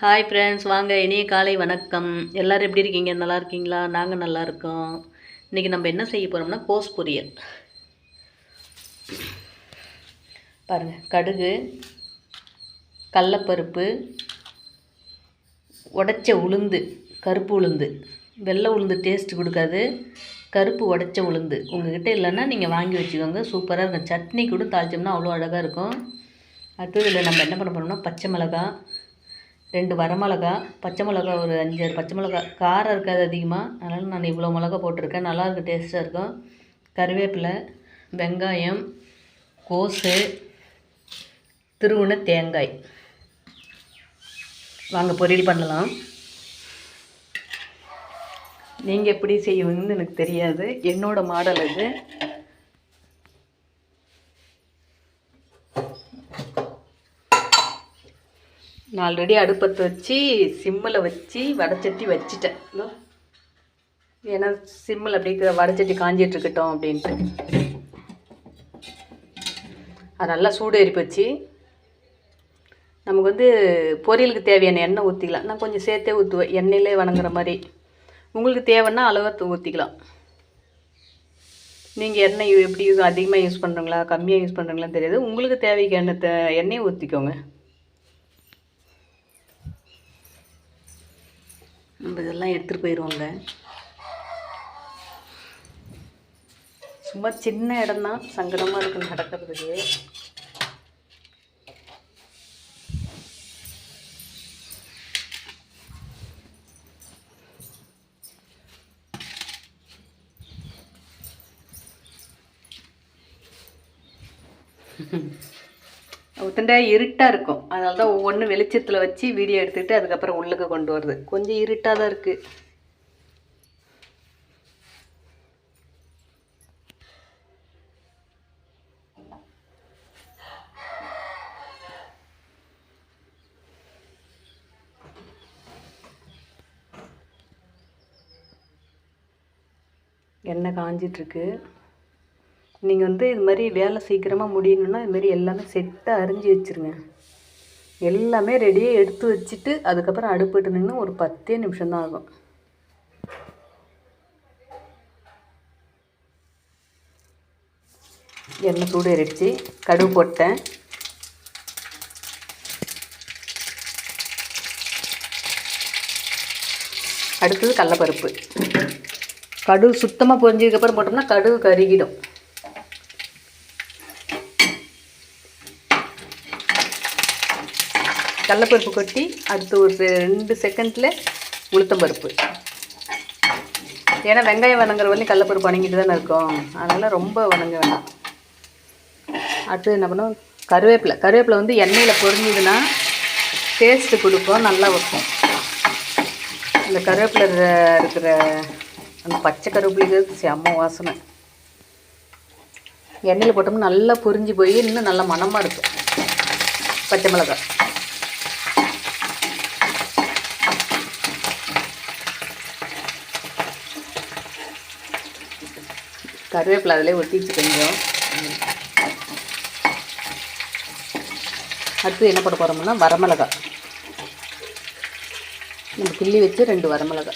Hi friends வாங்க இனிய காலை வணக்கம். எல்லோரும் எப்படி இருக்கீங்க? நல்லா இருக்கீங்களா? நாங்கள் நல்லா இருக்கோம். இன்றைக்கி நம்ம என்ன செய்ய போகிறோம்னா கோஸ் பொரியல். பாருங்கள் கடுகு கடலப்பருப்பு உடைச்ச உளுந்து கருப்பு உளுந்து. வெள்ளை உளுந்து டேஸ்ட் கொடுக்காது. கருப்பு உடைச்ச உளுந்து. உங்கள்கிட்ட இல்லைன்னா நீங்கள் வாங்கி வச்சுக்கோங்க. சூப்பராக இருக்கும். சட்னி கூட தாளிச்சோம்னா அவ்வளோ அழகாக இருக்கும். அடுத்தது இதில் நம்ம என்ன பண்ண போகிறோம்னா பச்சை மிளகாய் ரெண்டு வரமிளகா பச்சை மிளகா ஒரு அஞ்சாறு பச்சை மிளகா. காரம் இருக்காது அதிகமாக அதனால் நான் இவ்வளோ மிளகா போட்டிருக்கேன். நல்லாயிருக்கும் டேஸ்ட்டாக இருக்கும். கருவேப்பிலை வெங்காயம் கோஸு திருவுண தேங்காய். வாங்க பொரியல் பண்ணலாம். நீங்கள் எப்படி செய்வீங்கன்னு எனக்கு தெரியாது. என்னோடய மாடல் இது நான் ஆல்ரெடி அடுப்பத்தை வச்சு சிம்மில் வச்சு வடைச்சட்டி வச்சிட்டேன். ஏன்னா சிம்மில் அப்படியே வடைச்சட்டி காஞ்சிட்டு இருக்கட்டும் அப்படின்ட்டு. அது நல்லா சூடு எரிப்பு நமக்கு வந்து பொரியலுக்கு தேவையான எண்ணெய் ஊற்றிக்கலாம் நான் கொஞ்சம் சேர்த்தே ஊற்றுவேன் எண்ணெயிலே வணங்குற மாதிரி. உங்களுக்கு தேவைன்னா அளவாக ஊற்றிக்கலாம் நீங்கள் எண்ணெய் எப்படி யூஸ் அதிகமாக யூஸ் பண்ணுறீங்களா கம்மியாக யூஸ் பண்ணுறீங்களான்னு தெரியாது. உங்களுக்கு தேவைக்கு எண்ணெய் எண்ணெயை ஊற்றிக்கோங்க நம்ம இதெல்லாம் எடுத்துகிட்டு போயிடுவோங்க சும்மா சின்ன இடம்தான் சங்கடமாக இருக்குது நடக்கிறதுக்கு. ஒருத்தண்டா இருட்டாக இருக்கும். அதனால தான் ஒவ்வொன்றும் வெளிச்சத்தில் வச்சு வீடியோ எடுத்துக்கிட்டு அதுக்கப்புறம் உள்ளுக்கு கொண்டு வருது கொஞ்சம் இருட்டாக தான் இருக்குது எண்ணெய் காஞ்சிட்ருக்கு நீங்கள் வந்து இது மாதிரி வேலை சீக்கிரமாக முடியணும்னா இது மாதிரி எல்லாமே செட்டாக அரிஞ்சு வச்சுருங்க. எல்லாமே ரெடியாக எடுத்து வச்சுட்டு அதுக்கப்புறம் அடுப்பிட்டு நின்று ஒரு பத்தே நிமிஷம்தான் ஆகும். எண்ணெய் சூடு ஏறிடுச்சு கடுகு போட்டேன். அடுத்தது கடலப்பருப்பு. கடுகு சுத்தமாக பொரிஞ்சதுக்கப்புறம் போட்டோம்னா கடுகு கருகிடும். கடலப்பருப்பு கொட்டி அடுத்து ஒரு ரெண்டு செகண்டில் உளுத்தம்பருப்பு ஏன்னா வெங்காயம் வணங்குற வரலையும் கடலப்பருப்பு வணங்கிட்டு தானே இருக்கும். அதனால் ரொம்ப வணங்க வேண்டாம் அடுத்து என்ன பண்ணுவோம் கருவேப்பிலை. கருவேப்பிலை வந்து எண்ணெயில் பொரிஞ்சுதுன்னா டேஸ்ட்டு கொடுக்கும் நல்லா வைக்கும் இந்த கருவேப்பிலை இருக்கிற அந்த பச்சை கருவேப்பிலைக்கு செம்ம வாசனை. எண்ணெயில் போட்டோம்னா நல்லா பொரிஞ்சு போய் இன்னும் நல்லா மணமாக இருக்கும். பச்சை மிளகாய். கருவேப்பிலை அதிலே ஒட்டிச்சு கொஞ்சம். அடுத்து என்ன போட போகிறோம்னா வரமிளகாய். நம்ம கிள்ளி வச்சு ரெண்டு வரமிளகா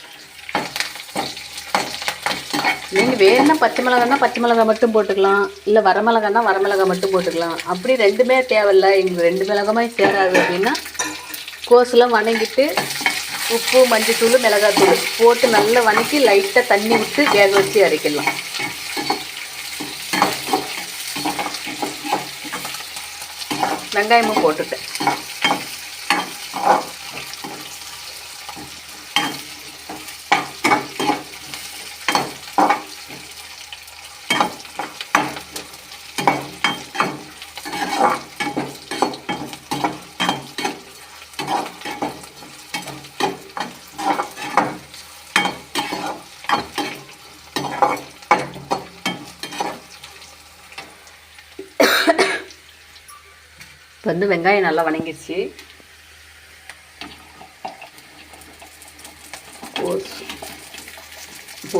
நீங்கள் வேணும்னா பச்சை மிளகானா பச்சை மிளகாய் மட்டும் போட்டுக்கலாம். இல்லை வரமிளகான்னா வரமிளகாய் மட்டும் போட்டுக்கலாம். அப்படி ரெண்டுமே தேவையில்ல. எங்களுக்கு ரெண்டு மிளகாமே சேராது அப்படின்னா கோஸ்லாம் வணங்கிட்டு உப்பு மிளகாய் மிளகாத்தூள் போட்டு நல்லா வணக்கி லைட்டாக தண்ணி விட்டு வேக வச்சு அரைக்கலாம். வெங்காயமும் போட்டுட்டேன். இப்போ வந்து வெங்காயம் நல்லா வணங்கிடுச்சு. ஒரு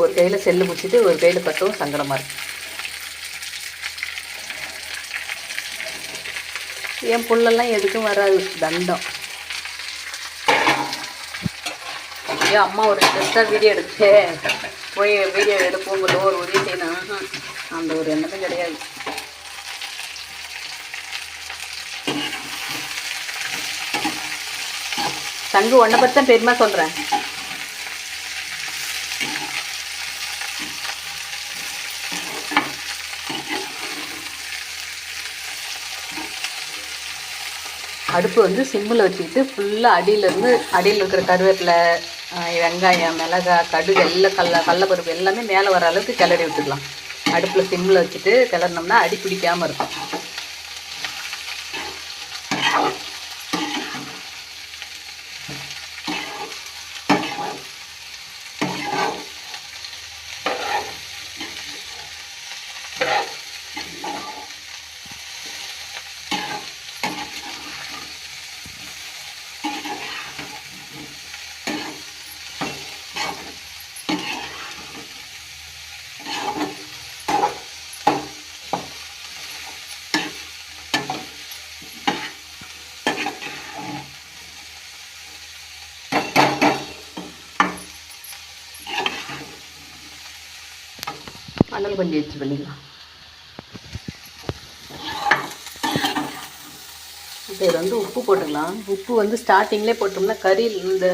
ஒரு கையில் செல்லு பிடிச்சிட்டு ஒரு கையில் பட்டவும் சங்கடமாக இருக்கு. என் புள்ளெல்லாம் எதுக்கும் வராது தண்டம். ஐயோ அம்மா ஒரு இன்ட்ரெஸ்டாக வீடியோ எடுத்து. போய் வீடியோ எடுப்போம் ஒரு உதவி செய்யணும். அந்த ஒரு எண்ணமே கிடையாது. தங்கு ஒன்றை பற்றி தான் பெருமா சொல்கிறேன் அடுப்பு வந்து சிம்மில் வச்சுக்கிட்டு ஃபுல்லாக அடியிலேருந்து அடியில் இருக்கிற கருவேப்பிலை வெங்காயம் மிளகாய் கடுகு எல்லாம் கடல கடலப்பருப்பு எல்லாமே மேலே வர அளவுக்கு கிளறி விட்டுக்கலாம் அடுப்பில் சிம்மில் வச்சுட்டு கிளறினோம்னா அடி பிடிக்காமல் இருக்கும். சமையல் கொஞ்சம் வச்சு பண்ணிக்கலாம் இப்போ இது வந்து உப்பு போட்டுக்கலாம் உப்பு வந்து ஸ்டார்டிங்லேயே போட்டோம்னா கறி இந்த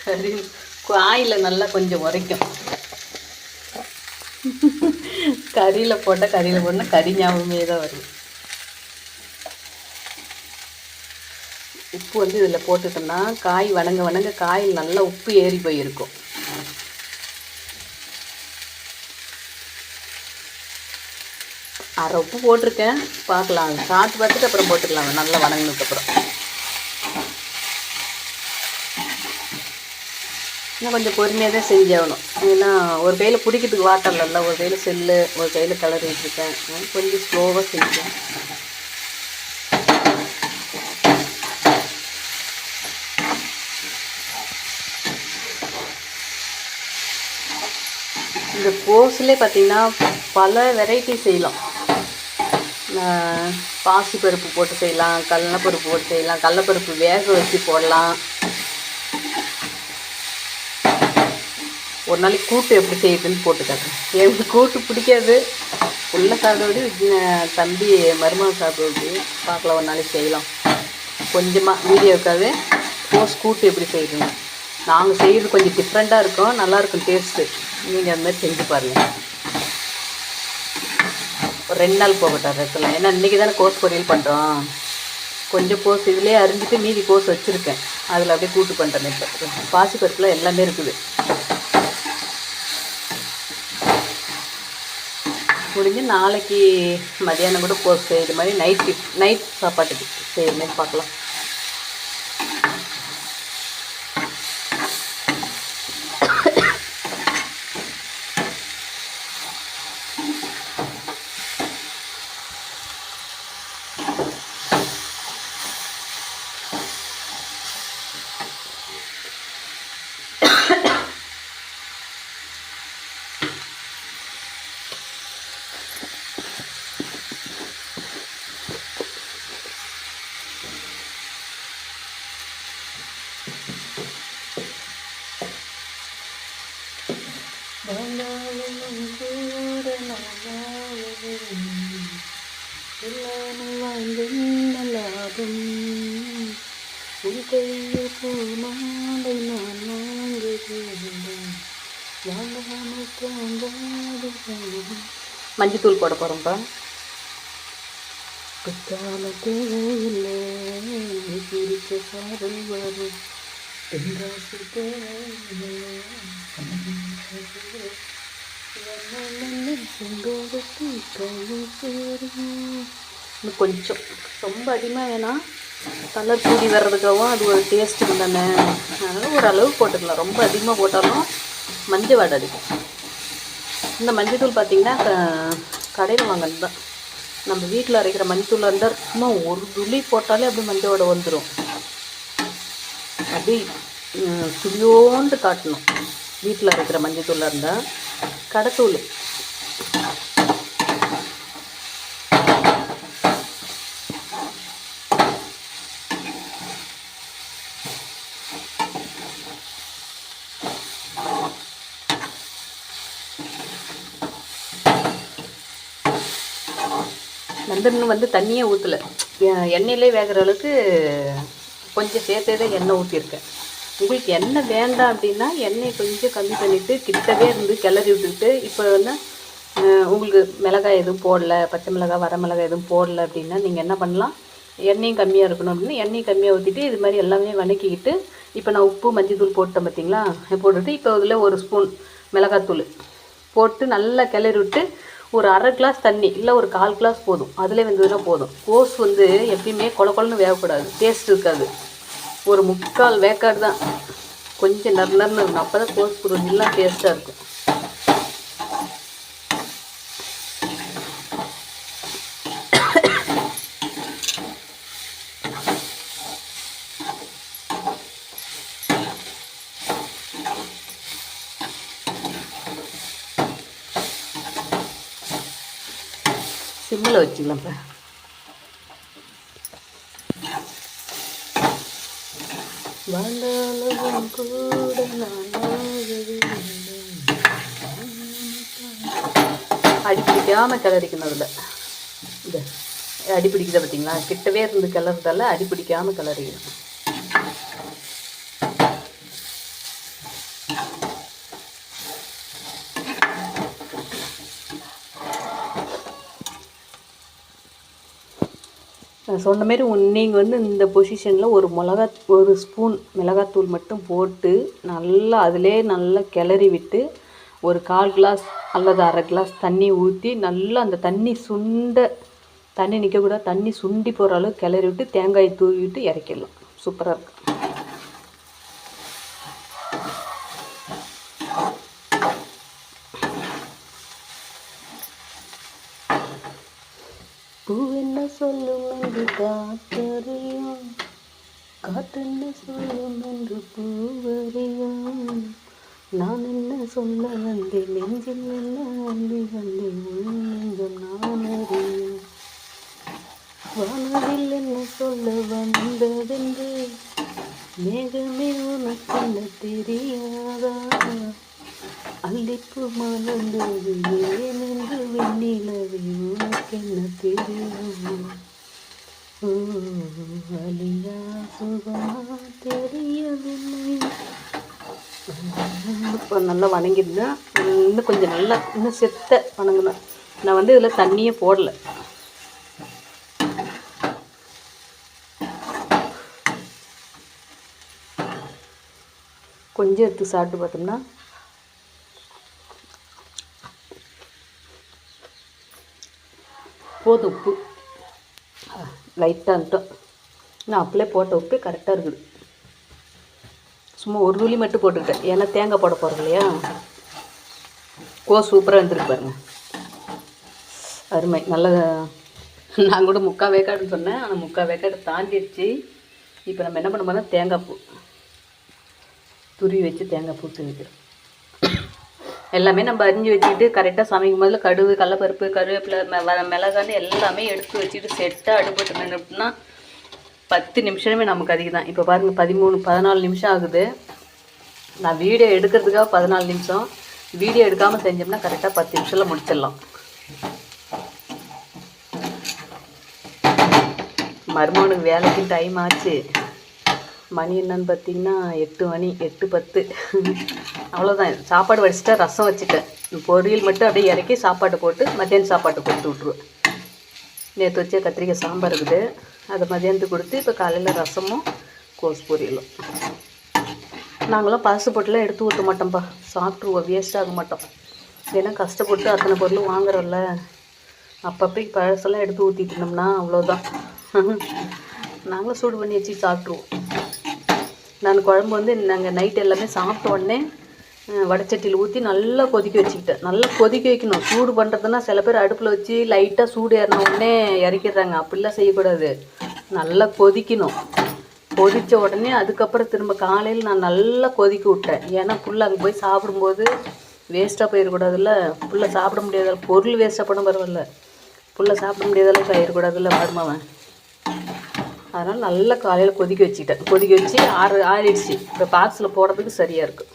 கறி ஆயில் நல்லா கொஞ்சம் உரைக்கும் கறியில் போட்டால் கறியில் போட்டால் கறி ஞாபகமே தான் வரும் உப்பு வந்து இதில் போட்டுட்டோம்னா காய் வணங்க வணங்க காயில் நல்லா உப்பு ஏறி போயிருக்கும் அரை உப்பு போட்டிருக்கேன். பார்க்கலாம். சாப்பிட்டு பார்த்துட்டு அப்புறம் போட்டுக்கலாம். நல்லா வணங்கினதுக்கப்புறம் இன்னும் கொஞ்சம் பொறுமையாக தான் செஞ்சாகணும். ஏன்னா ஒரு கையில் பிடிக்கிறதுக்கு வாட்டர் இல்லை. ஒரு கையில் செல்லு ஒரு கையில் கலர் வச்சுருக்கேன் கொஞ்சம் ஸ்லோவாக செஞ்சேன் இந்த கோஸ்லேயே பார்த்திங்கன்னா பல வெரைட்டி செய்யலாம். பாசி பாசிப்பருப்பு போட்டு செய்யலாம் கடலப்பருப்பு போட்டு செய்யலாம் கடலப்பருப்பு வேக வச்சு போடலாம். ஒரு நாளைக்கு கூட்டு எப்படி செய்யுதுன்னு போட்டு காட்டுறேன் எனக்கு கூட்டு பிடிக்காது. உள்ள சாப்பிட விட தம்பி மருமகன் சாப்பிட பார்க்கலாம் ஒரு நாளைக்கு செய்யலாம். கொஞ்சமாக வீடியோக்காகவே கோஸ் கூட்டு எப்படி செய்யுதுங்க நாங்கள் செய்கிறது கொஞ்சம் டிஃப்ரெண்ட்டாக இருக்கும் நல்லாயிருக்கும் டேஸ்ட்டு நீங்கள் அந்த மாதிரி செஞ்சு பாருங்கள் ரெண்டு நாள் போகட்டும் ரெத்தில் ஏன்னா இன்றைக்கி தானே கோஸ் பொரியல் பண்ணுறோம் கொஞ்சம் கோஸ் இதுலேயே அரிஞ்சிட்டு மீதி கோஸ் வச்சுருக்கேன். அதில் அப்படியே கூட்டு பண்ணுறேன் இப்போ. பாசிப்பருப்பில் எல்லாமே இருக்குது. முடிஞ்சு நாளைக்கு மதியானம் கூட கோஸ் செய்கிற மாதிரி நைட் நைட் சாப்பாட்டுக்கு செய்கிற மாதிரி பார்க்கலாம். லாபம் உன் கையில் பூமாலை நான் வாங்குகிறேன் வாங்காமல் தூங்காது மஞ்சத்தூள் போட போகிறோம்ப்பா குத்தால தேவையில்லை நீ பிடிச்ச வரும் தென்காசி தேவையில்லை இன்னும் கொஞ்சம். ரொம்ப அதிகமாக வேணாம் கலர் கூடி வர்றதுக்காகவும் அது ஒரு டேஸ்ட்டு தானே. அதனால் ஓரளவு போட்டுக்கலாம். ரொம்ப அதிகமாக போட்டாலும் மஞ்சள் வாடை அடிக்கும் இந்த மஞ்சத்தூள் பார்த்திங்கன்னா கடையில் வாங்கினது தான். நம்ம வீட்டில் அரைக்கிற மஞ்சத்தூள் இருந்தால் சும்மா ஒரு துளி போட்டாலே அப்படியே மஞ்சள் வாடை வந்துடும் அப்படியே துளியோண்டு காட்டணும். வீட்டில் அரைக்கிற மஞ்சத்தூளாக இருந்தால் கடத்தூள். நந்தன்னு வந்து தண்ணியே ஊற்றலை எண்ணெயிலே வேகிற அளவுக்கு கொஞ்சம் சேர்த்தே தான் எண்ணெய் ஊற்றிருக்கேன் உங்களுக்கு எண்ணெய் வேண்டாம் அப்படின்னா எண்ணெய் கொஞ்சம் கம்மி பண்ணிவிட்டு கிட்டவே இருந்து கிளறி விட்டுக்கிட்டு இப்போ வந்து உங்களுக்கு மிளகாய் எதுவும் போடல பச்சை மிளகாய் வர மிளகாய் எதுவும் போடல அப்படின்னா நீங்கள் என்ன பண்ணலாம்? எண்ணெயும் கம்மியாக இருக்கணும் அப்படின்னா எண்ணெயும் கம்மியாக ஊற்றிட்டு இது மாதிரி எல்லாமே வதக்கிக்கிட்டு இப்போ நான் உப்பு மஞ்சள்தூள் போட்டேன் பார்த்தீங்களா போட்டுட்டு இப்போ இதில் ஒரு ஸ்பூன் மிளகாத்தூள் போட்டு நல்லா கிளறி விட்டு ஒரு அரை கிளாஸ் தண்ணி இல்லை ஒரு கால் கிளாஸ் போதும். அதில் வெந்ததுன்னா போதும். கோஸ் வந்து எப்பயுமே கொல கொலன்னு வேகக்கூடாது. டேஸ்ட் இருக்காது. ஒரு முக்கால் வேக்காடு தான். கொஞ்சம் நறு நறுன்னு இருக்கணும் அப்போ தான் கோஸ் பொருள் எல்லாம் டேஸ்ட்டாக இருக்கும். சிம்மில் வச்சுக்கலாம்ப்பா இப்போ வாழ்ந்தாலும் கூட அடிப்பிடிக்காமல் அடி பிடிக்காம கிளறிக்கணும் அதில் இந்த அடி பிடிக்குதா பார்த்தீங்களா கிட்டவே இருந்து கிளறதால அடி பிடிக்காம கிளறிக்கணும் சொன்ன மாரி நீங்கள் வந்து இந்த பொசிஷனில் ஒரு மிளகா ஒரு ஸ்பூன் மிளகாத்தூள் மட்டும் போட்டு நல்லா அதிலே நல்லா கிளறி விட்டு ஒரு கால் கிளாஸ் அல்லது அரை கிளாஸ் தண்ணி ஊற்றி நல்லா அந்த தண்ணி சுண்ட தண்ணி நிற்கக்கூடாது தண்ணி சுண்டி போகிற அளவுக்கு கிளறி விட்டு தேங்காய் தூவி விட்டு இறக்கிடலாம். சூப்பராக இருக்கும் பூ என்ன சொல்லும் என்று காத்தறியும். காற்றென்ன சொல்லும் என்று பூவறியாம். நான் என்ன சொல்ல வந்தேன் நெஞ்சில் என்ன அள்ளி வந்தேன் உள் நெஞ்சம் நான் அறியும். வானதில் என்ன சொல்ல வந்ததென்று மேகமே உனக்கு தெரியாதா? அள்ளிப்பு மலர்ந்தது ஏனென்று வெண்ணிலவே உனக்கென்ன தெரியும்? அலியா அழியா சுகமா தெரியவில்லை இப்போ நல்லா வணங்கிருந்தா இன்னும் கொஞ்சம் நல்லா இன்னும் செத்த வணங்கணும் நான் வந்து இதில் தண்ணியே போடலை. கொஞ்சம் எடுத்து சாப்பிட்டு பார்த்தோம்னா போதும் உப்பு. லைட்டாக இருந்துட்டோம். நான் அப்படியே போட்ட உப்பு கரெக்டாக இருக்குது. சும்மா ஒரு துளி மட்டும் போட்டுக்கிட்டேன் ஏன்னா தேங்காய் போட போகிறோம் இல்லையா? கோ சூப்பராக இருந்துருக்கு பாருங்க. அருமை. நல்ல நான் கூட முக்கால் வேக்காடுன்னு சொன்னேன். ஆனால் முக்கால் வேக்காடு தாண்டிடுச்சு. இப்போ நம்ம என்ன பண்ண போனால் தேங்காய் பூ. துருவி வச்சு தேங்காய் பூ வைக்கிறோம் எல்லாமே நம்ம அரிஞ்சு வச்சுக்கிட்டு கரெக்டாக சமைக்கும் போதில் கடுகு கடலப்பருப்பு கருவேப்பிலை மெ மிளகான்னு எல்லாமே எடுத்து வச்சுட்டு செட்டாக அடுப்பட்டு நின்றுட்டுனா பத்து நிமிஷமே நமக்கு அதிகம் தான் இப்போ பாருங்கள் பதிமூணு பதினாலு நிமிஷம் ஆகுது. நான் வீடியோ எடுக்கிறதுக்காக பதினாலு நிமிஷம். வீடியோ எடுக்காமல் செஞ்சோம்னா கரெக்டாக பத்து நிமிஷத்தில் முடிச்சிடலாம். மருமகனுக்கு வேலைக்கு டைம் ஆச்சு. மணி என்னன்னு பார்த்தீங்கன்னா எட்டு மணி எட்டு பத்து. அவ்வளோதான் சாப்பாடு வடிச்சிட்டா ரசம் வச்சுட்டேன். பொரியல் மட்டும் அப்படியே இறக்கி சாப்பாடு போட்டு மத்தியானம் சாப்பாடு கொடுத்து விட்ருவேன் நேற்று வச்ச கத்திரிக்காய் சாம்பார் இருக்குது. அதை மதியானத்துக்கு கொடுத்து இப்போ காலையில் ரசமும் கோஸ் பொரியலும். நாங்களாம் பழசு பொருட்லாம் எடுத்து ஊற்ற மாட்டோம்ப்பா. சாப்பிட்ருவோம் வேஸ்ட் ஆக மாட்டோம். ஏன்னா கஷ்டப்பட்டு அத்தனை பொருளும் வாங்குறோம்ல. அப்பப்போ பழசெல்லாம் எடுத்து ஊற்றிட்டு இருந்தோம்னா அவ்வளோதான் நாங்களும் சூடு பண்ணி வச்சு சாப்பிட்ருவோம் நான் குழம்பு வந்து நாங்கள் நைட் எல்லாமே சாப்பிட்ட உடனே வடச்சட்டியில் ஊற்றி நல்லா கொதிக்க வச்சுக்கிட்டேன். நல்லா கொதிக்க வைக்கணும். சூடு பண்ணுறதுன்னா சில பேர் அடுப்பில் வச்சு லைட்டாக சூடு ஏறின உடனே இறக்கிடுறாங்க. அப்படிலாம் செய்யக்கூடாது. நல்லா கொதிக்கணும். கொதித்த உடனே அதுக்கப்புறம் திரும்ப காலையில் நான் நல்லா கொதிக்க விட்டேன். ஏன்னா புள்ள அங்கே போய் சாப்பிடும்போது வேஸ்ட்டாக போயிடக்கூடாதுல்ல. புல்ல சாப்பிட முடியாதால் பொருள் வேஸ்ட்டாக பண்ண பரவாயில்ல. புல்ல சாப்பிட முடியாத அளவுக்கு ஆயிடக்கூடாதுல்ல மருமவன். அதனால் நல்லா காலையில் கொதிக்க வச்சுக்கிட்டேன். கொதிக்க வச்சு ஆறு ஆறிடுச்சு. இப்போ பாக்ஸில் போடுறதுக்கு சரியாக இருக்கும்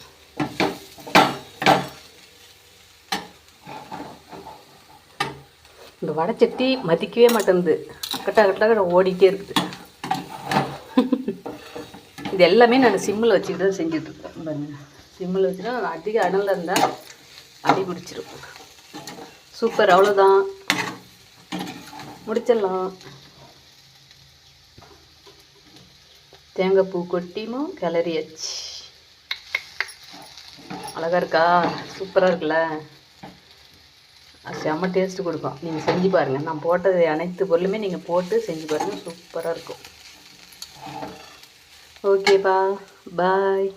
இந்த வடைச்சட்டி மதிக்கவே மாட்டேங்குது. கட்டா கட்டா ஓடிக்கிட்டே இருக்குது. இது எல்லாமே நான் சிம்மில் வச்சுக்கிட்டு தான் செஞ்சுட்ருக்கேன் பாருங்க. சிம்மில் வச்சுட்டா அதிக அனலில் இருந்தால் அடி பிடிச்சிரும். சூப்பர். அவ்வளோதான் முடிச்சிடலாம். தேங்காய் பூ கொட்டியும் கிளறியாச்சு அழகா இருக்கா? சூப்பராக இருக்குல்ல? அது செம்ம டேஸ்ட்டு கொடுக்கும். நீங்கள் செஞ்சு பாருங்கள் நான் போட்டது அனைத்து பொருளுமே நீங்கள் போட்டு செஞ்சு பாருங்கள் சூப்பராக இருக்கும். ஓகேப்பா பாய்